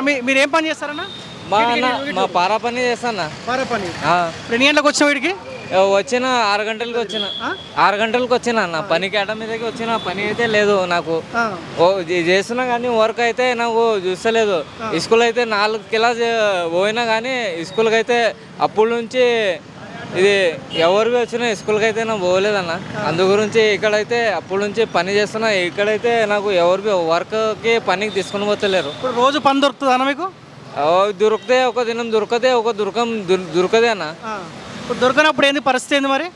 అన్న మీ మీరు ఏం పని చేస్తారన్న? మా అన్న మా పారా పని చేస్తానా? పార పని. ఎన్ని గంటలకు వచ్చిన వీడికి? వచ్చిన ఆరు గంటలకు వచ్చిన? ఆరు గంటలకు వచ్చిన అన్న. పనికి అడ్డ మీదకి వచ్చిన పని అయితే లేదు నాకు. ఆ, ఓ ఇది చేస్తున్నా కానీ వర్క్ అయితే నాకు చూస్తలేదు. స్కూల్ అయితే నాలుగు క్లాస్ పోయినా కానీ స్కూల్కి అయితే అప్పటి నుంచి ఇది ఎవరికి వచ్చినా స్కూల్కి అయితే నాకు పోలేదన్న. అందు గురించి ఇక్కడైతే అప్పటి నుంచి పని చేస్తున్నా. ఇక్కడైతే నాకు ఎవరికి వర్క్కి పనికి తీసుకొని పోతలేరు. ఇప్పుడు రోజు పని దొరుకుతుంది అన్న మీకు? ఓ దొరికితే ఒక దినం దొరకదే ఒక దుర్గం దొరకదే అన్న. ఇప్పుడు దొరకనప్పుడు ఏంది పరిస్థితి ఏంది మరి?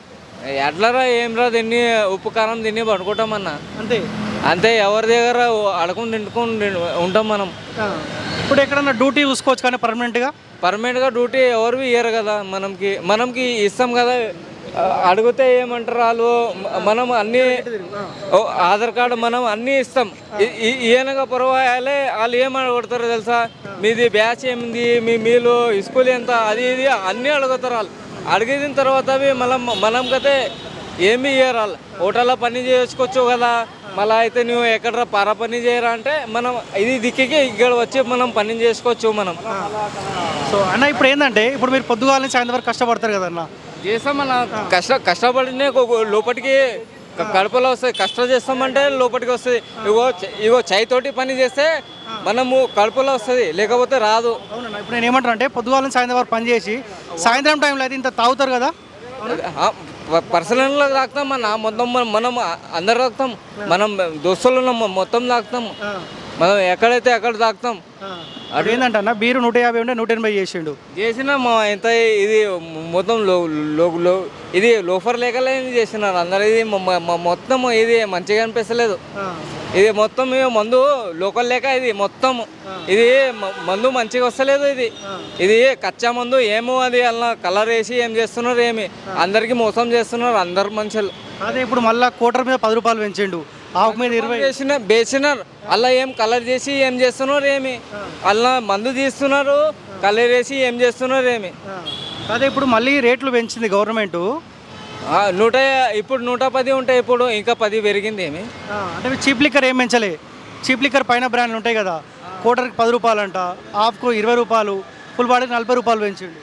ఎట్లరా ఏం రా తిని ఉప్పు కారం తిని పడుకుంటామన్న అంతే. అంతే ఎవరి దగ్గర అడకుండా తింటుకొని ఉంటాం మనం. ఆ, ఇప్పుడు ఎక్కడన్నా డ్యూటీ చూసుకోవచ్చు కానీ పర్మనెంట్గా పర్మనెంట్గా డ్యూటీ ఎవరు ఇయ్యరు కదా మనకి మనకి ఇస్తాం కదా. అడిగితే ఏమంటారు వాళ్ళు? మనం అన్ని ఆధార్ కార్డు మనం అన్నీ ఇస్తాం. ఈ- ఈయనగా పొరవాయాలే వాళ్ళు ఏం అడుగుతారో తెలుసా? మీది బ్యాచ్ ఏమింది? మీ మీలు స్కూల్ ఎంత? అది ఇది అన్నీ అడుగుతారు వాళ్ళు. అడిగిన తర్వాత అవి మనం కదా ఏమి ఇయ్యరు వాళ్ళు. హోటల్లో పని చేసుకోవచ్చు కదా. మళ్ళీ అయితే నువ్వు ఎక్కడ పర పని చేయరా అంటే మనం ఇది దిక్కికి ఇక్కడ వచ్చి మనం పని చేసుకోవచ్చు మనం. సో అన్న ఇప్పుడు ఏంటంటే ఇప్పుడు మీరు పొద్దుగాల నుంచి సాయంత్రం వరకు కష్టపడతారు కదా అన్న? చేస్తాం మన కష్ట కష్టపడినే లోపలికి కడుపులో వస్తుంది కష్టం చేస్తామంటే లోపలికి వస్తుంది. ఇగో ఇగో చేయి తోటి పని చేస్తే మనము కడుపులో వస్తుంది లేకపోతే రాదు. ఇప్పుడు నేను ఏమంటాను అంటే పొద్దుగాల సాయంత్రం వరకు పని చేసి సాయంత్రం టైంలో అయితే ఇంత తాగుతారు కదా? పర్సనల్గా తాగుతాం మన మొత్తం మనం- మనం అందరు తాగుతాం మనం దోస్తులు ఉన్నాం మొత్తం తాగుతాం ఆ, మనం ఎక్కడైతే అక్కడ ఆ. ఇప్పుడు ఏంటంటే బీరు నూట యాభై ఉంటే నూట ఎనభై చేసిండు. చేసిన మా ఎంత ఇది మొత్తం లో లో ఇది లోఫర్ లేకలే చేసినారు అందరు ఇది మొత్తం ఇది మంచిగా అనిపిస్తలేదు. ఇది మొత్తం మందు లోకల్ లేక ఇది మొత్తం. ఇది మందు మంచిగా వస్తలేదు ఇది. ఇది కచ్చా మందు ఏమో అది అలా కలర్ వేసి ఏం చేస్తున్నారు ఏమి? అందరికి మోసం చేస్తున్నారు అందరు మనుషులు. అదే ఇప్పుడు మళ్ళా కోటర్ మీద పది రూపాయలు పెంచిండు. ఆకు మీద ఇరవై. చేసిన వేసినారు అలా ఏం కలర్ చేసి ఏం చేస్తున్నారు ఏమి? అలా మందు తీస్తున్నారు కలర్ వేసి ఏం చేస్తున్నారు ఏమి? అదే ఇప్పుడు మళ్ళీ రేట్లు పెంచింది గవర్నమెంట్. నూట ఇప్పుడు నూట పది ఉంటాయి ఇప్పుడు ఇంకా పది పెరిగింది ఏమి? అంటే చీప్ లిక్కర్ ఏం పెంచలే? చీప్ లిక్కర్ పైన బ్రాండ్లు ఉంటాయి కదా కోటర్కి పది రూపాయలు అంట హాఫ్కు ఇరవై రూపాయలు ఫుల్ బాడీకి నలభై రూపాయలు పెంచిండు.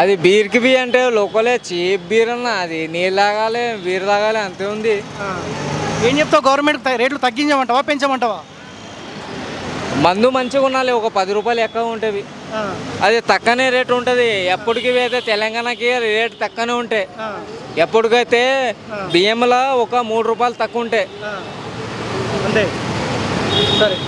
అది బీర్కి బీ అంటే లోకలే చీప్ బీర్ అన్న అది నీళ్ళు తాగాలి బీర్ తాగాలి అంతే ఉంది. ఏం చెప్తావు గవర్నమెంట్ రేట్లు తగ్గించమంటావా పెంచమంటావా? మందు మంచిగా ఉండాలి ఒక పది రూపాయలు ఎక్కువ ఉంటుంది అది తక్కువనే రేట్ ఉంటుంది. ఎప్పటికి అయితే తెలంగాణకి రేట్ తక్కువనే ఉంటాయి ఎప్పటికైతే బియ్యంలో ఒక మూడు రూపాయలు తక్కువ ఉంటాయి. అంతే సరే.